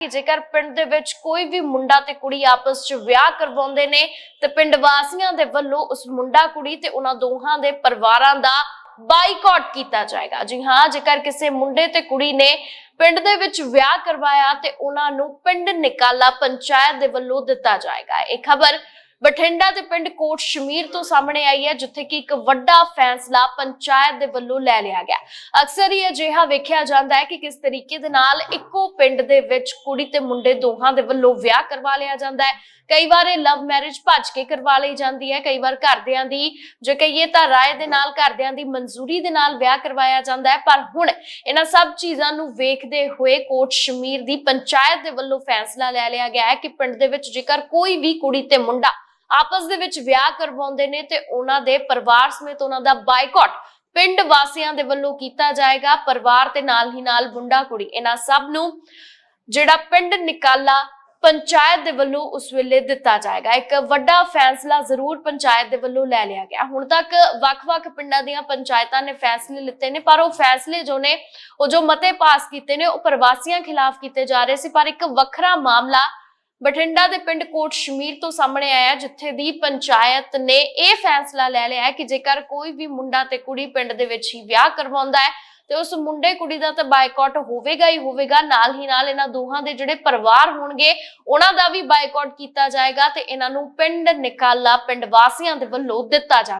ਕਿ ਜੇਕਰ ਪਿੰਡ ਦੇ ਵਿੱਚ ਕੋਈ ਵੀ ਮੁੰਡਾ ਤੇ ਕੁੜੀ ਆਪਸ 'ਚ ਵਿਆਹ ਕਰਵਾਉਂਦੇ ਨੇ, ਤੇ ਪਿੰਡ ਵਾਸੀਆਂ ਦੇ ਵੱਲੋਂ ਉਸ ਮੁੰਡਾ ਕੁੜੀ ਤੇ ਉਹਨਾਂ ਦੋਹਾਂ ਦੇ ਪਰਿਵਾਰਾਂ ਦਾ ਬਾਈਕਾਟ ਕੀਤਾ ਜਾਏਗਾ। ਜੀ ਹਾਂ, ਜੇਕਰ ਕਿਸੇ ਮੁੰਡੇ ਤੇ ਕੁੜੀ ਨੇ ਪਿੰਡ ਦੇ ਵਿੱਚ ਵਿਆਹ ਕਰਵਾਇਆ, ਤੇ ਉਹਨਾਂ ਨੂੰ ਪਿੰਡ ਨਿਕਾਲਾ ਪੰਚਾਇਤ ਦੇ ਵੱਲੋਂ ਦਿੱਤਾ ਜਾਏਗਾ। ਇਹ ਖਬਰ ਬਠਿੰਡਾ ਦੇ ਪਿੰਡ ਕੋਟ ਸ਼ਮੀਰ ਤੋਂ ਸਾਹਮਣੇ ਆਈ ਹੈ, ਜਿੱਥੇ ਕਿ ਇੱਕ ਵੱਡਾ ਫੈਸਲਾ ਪੰਚਾਇਤ ਦੇ ਵੱਲੋਂ ਲੈ ਲਿਆ ਗਿਆ। ਅਕਸਰ ਹੀ ਅਜਿਹਾ ਵੇਖਿਆ ਜਾਂਦਾ ਹੈ ਕਿ ਕਿਸ ਤਰੀਕੇ ਦੇ ਨਾਲ ਇੱਕੋ ਪਿੰਡ ਦੇ ਵਿੱਚ ਕੁੜੀ ਤੇ ਮੁੰਡੇ ਦੋਹਾਂ ਦੇ ਵੱਲੋਂ ਵਿਆਹ ਕਰਵਾ ਲਿਆ ਜਾਂਦਾ ਹੈ। ਕਈ ਵਾਰ ਇਹ ਲਵ ਮੈਰਿਜ ਭੱਜ ਕੇ ਕਰਵਾ ਲਈ ਜਾਂਦੀ ਹੈ, ਕਈ ਵਾਰ ਘਰਦਿਆਂ ਦੀ, ਜੇ ਕਹੀਏ ਤਾਂ ਰਾਏ ਦੇ ਨਾਲ ਘਰਦਿਆਂ ਦੀ ਮਨਜ਼ੂਰੀ ਦੇ ਨਾਲ ਵਿਆਹ ਕਰਵਾਇਆ ਜਾਂਦਾ ਹੈ। ਪਰ ਹੁਣ ਇਹਨਾਂ ਸਭ ਚੀਜ਼ਾਂ ਨੂੰ ਵੇਖਦੇ ਹੋਏ ਕੋਟ ਸ਼ਮੀਰ ਦੀ ਪੰਚਾਇਤ ਦੇ ਵੱਲੋਂ ਫੈਸਲਾ ਲੈ ਲਿਆ ਗਿਆ ਹੈ ਕਿ ਪਿੰਡ ਦੇ ਵਿੱਚ ਜੇਕਰ ਕੋਈ ਵੀ ਕੁੜੀ ਤੇ ਮੁੰਡਾ ਆਪਸ ਦੇ ਵਿੱਚ ਵਿਆਹ ਕਰਵਾਉਂਦੇ ਨੇ ਤੇ ਉਹਨਾਂ ਦੇ ਪਰਿਵਾਰ ਸਮੇਤ ਉਹਨਾਂ ਦਾ ਬਾਈਕਾਟ ਪਿੰਡ ਵਾਸੀਆਂ ਦੇ ਵੱਲੋਂ ਕੀਤਾ ਜਾਏਗਾ। ਪਰਿਵਾਰ ਤੇ ਨਾਲ ਹੀ ਨਾਲ ਮੁੰਡਾ ਕੁੜੀ, ਇਹਨਾਂ ਸਭ ਨੂੰ ਜਿਹੜਾ ਪਿੰਡ ਨਿਕਾਲਾ ਪੰਚਾਇਤ ਦੇ ਵੱਲੋਂ ਉਸ ਵੇਲੇ ਦਿੱਤਾ ਜਾਏਗਾ। ਇੱਕ ਵੱਡਾ ਫੈਸਲਾ ਜ਼ਰੂਰ ਪੰਚਾਇਤ ਦੇ ਵੱਲੋਂ ਲੈ ਲਿਆ ਗਿਆ। ਹੁਣ ਤੱਕ ਵੱਖ-ਵੱਖ ਪਿੰਡਾਂ ਦੀਆਂ ਪੰਚਾਇਤਾਂ ਨੇ ਫੈਸਲੇ ਲਿੱਤੇ ਨੇ, ਪਰ ਉਹ ਫੈਸਲੇ ਜੋ ਨੇ, ਉਹ ਜੋ ਮਤੇ ਪਾਸ ਕੀਤੇ ਨੇ, ਉਹ ਪ੍ਰਵਾਸੀਆਂ ਖਿਲਾਫ ਕੀਤੇ ਜਾ ਰਹੇ ਸੀ। ਪਰ ਇੱਕ ਵੱਖਰਾ ਮਾਮਲਾ ਬਠਿੰਡਾ ਦੇ ਪਿੰਡ ਕੋਟ ਸ਼ਮੀਰ ਤੋਂ ਸਾਹਮਣੇ ਆਇਆ, ਜਿੱਥੇ ਦੀ ਪੰਚਾਇਤ ਨੇ ਇਹ ਫੈਸਲਾ ਲੈ ਲਿਆ ਹੈ ਕਿ ਜੇਕਰ ਕੋਈ ਵੀ ਮੁੰਡਾ ਤੇ ਕੁੜੀ ਪਿੰਡ ਦੇ ਵਿੱਚ ਹੀ ਵਿਆਹ ਕਰਵਾਉਂਦਾ ਹੈ, ਤੇ ਉਸ ਮੁੰਡੇ ਕੁੜੀ ਦਾ ਤਾਂ ਬਾਈਕਾਟ ਹੋਵੇਗਾ ਹੀ ਹੋਵੇਗਾ, ਨਾਲ ਹੀ ਨਾਲ ਇਹਨਾਂ ਦੋਹਾਂ ਦੇ ਜਿਹੜੇ ਪਰਿਵਾਰ ਹੋਣਗੇ, ਉਹਨਾਂ ਦਾ ਵੀ ਬਾਈਕਾਟ ਕੀਤਾ ਜਾਏਗਾ ਤੇ ਇਹਨਾਂ ਨੂੰ ਪਿੰਡ ਨਿਕਾਲਾ ਪਿੰਡ ਵਾਸੀਆਂ ਦੇ ਵੱਲੋਂ ਦਿੱਤਾ ਜਾਵੇਗਾ।